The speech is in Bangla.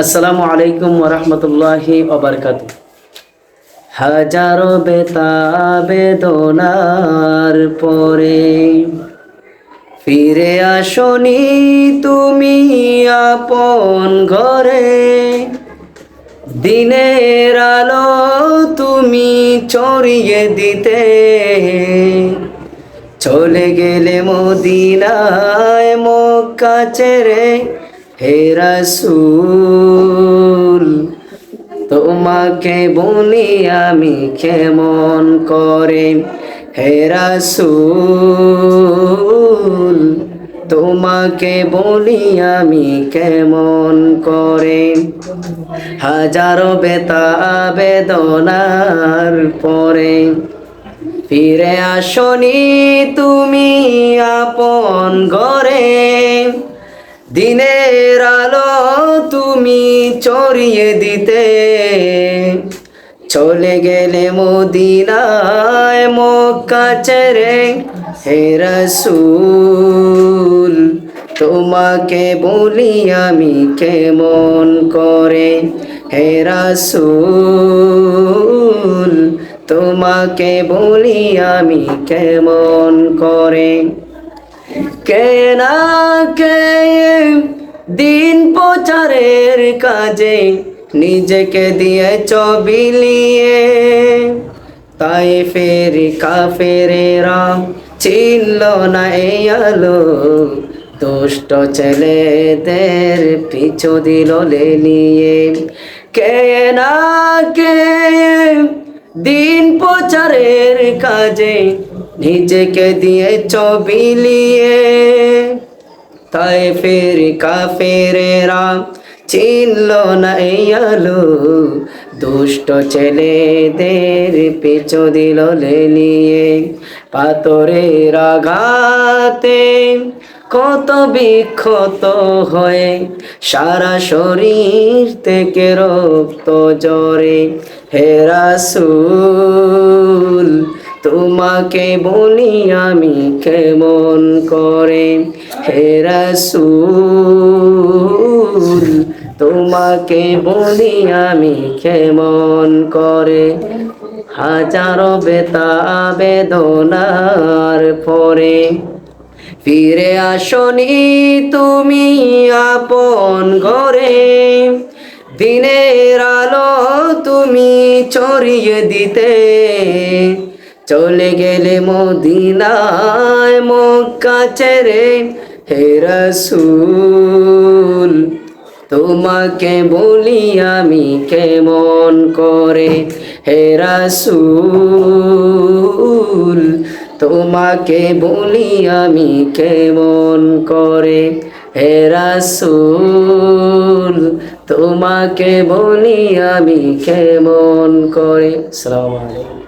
আসসালামু আলাইকুম ওরহমতুল্লাহি ওবরকাত হাজারো বেতা বেদনার পরে ফিরে আসনি তুমি আপন ঘরে। দিনের আলো তুমি চড়িয়ে দিতে। চলে গেলে মদিনায় মক্কা ছেড়ে হে রাসূল, তোমাকে বলি আমি কেমন করে? হে রাসূল, তোমাকে বলি আমি কেমন করে? হাজারো বেতা বেদনার পরে ফিরে আসনি তুমি আপন ঘরে। দিনের আলো তুমি চড়িয়ে দিতে। চলে গেলে মদিনায় মক্কা ছেড়ে, হে রাসূল, তোমাকে বলি আমি কেমন করে? হে রাসূল, তোমাকে বলি আমি কেমন করে? কে কে দিন প্রচারের কাজে নিজেকে দিয়ে চবিলিয়ে তাই ফের কাফেরেরা চিনল না এই আলো। দুষ্ট ছেলেদের পিছু দিল লেলিয়ে কে না কে দিন প্রচারের কাজে নিজেকে দিয়ে চবিলিয়ে তাই ফের কাফেরেরা চিনল না আলো। দুষ্ট ছেলেদের পিছু দিল লেলিয়ে। পাতরের আঘাতে কত বিক্ষত হয়ে সারা শরীর থেকে রক্ত জরে হে রাসূল। তোমাকে বলি আমি কেমন করে? হে রাসূল, তোমাকে বলি আমি কেমন করে? হাজারো বেতা বেদনার পরে ফিরে আসনি তুমি আপন ঘরে। দিনের আলো তুমি চড়িয়ে দিতে। চলে গেলে মদিনায় মক্কা ছেড়ে, হে রাসূল, তোমাকে বলি আমি কেমন করে? হে রাসূল, তোমাকে বলি আমি কেমন করে? হে রাসূল, তোমাকে বলি আমি কেমন করে? আসসালামু আলাইকুম।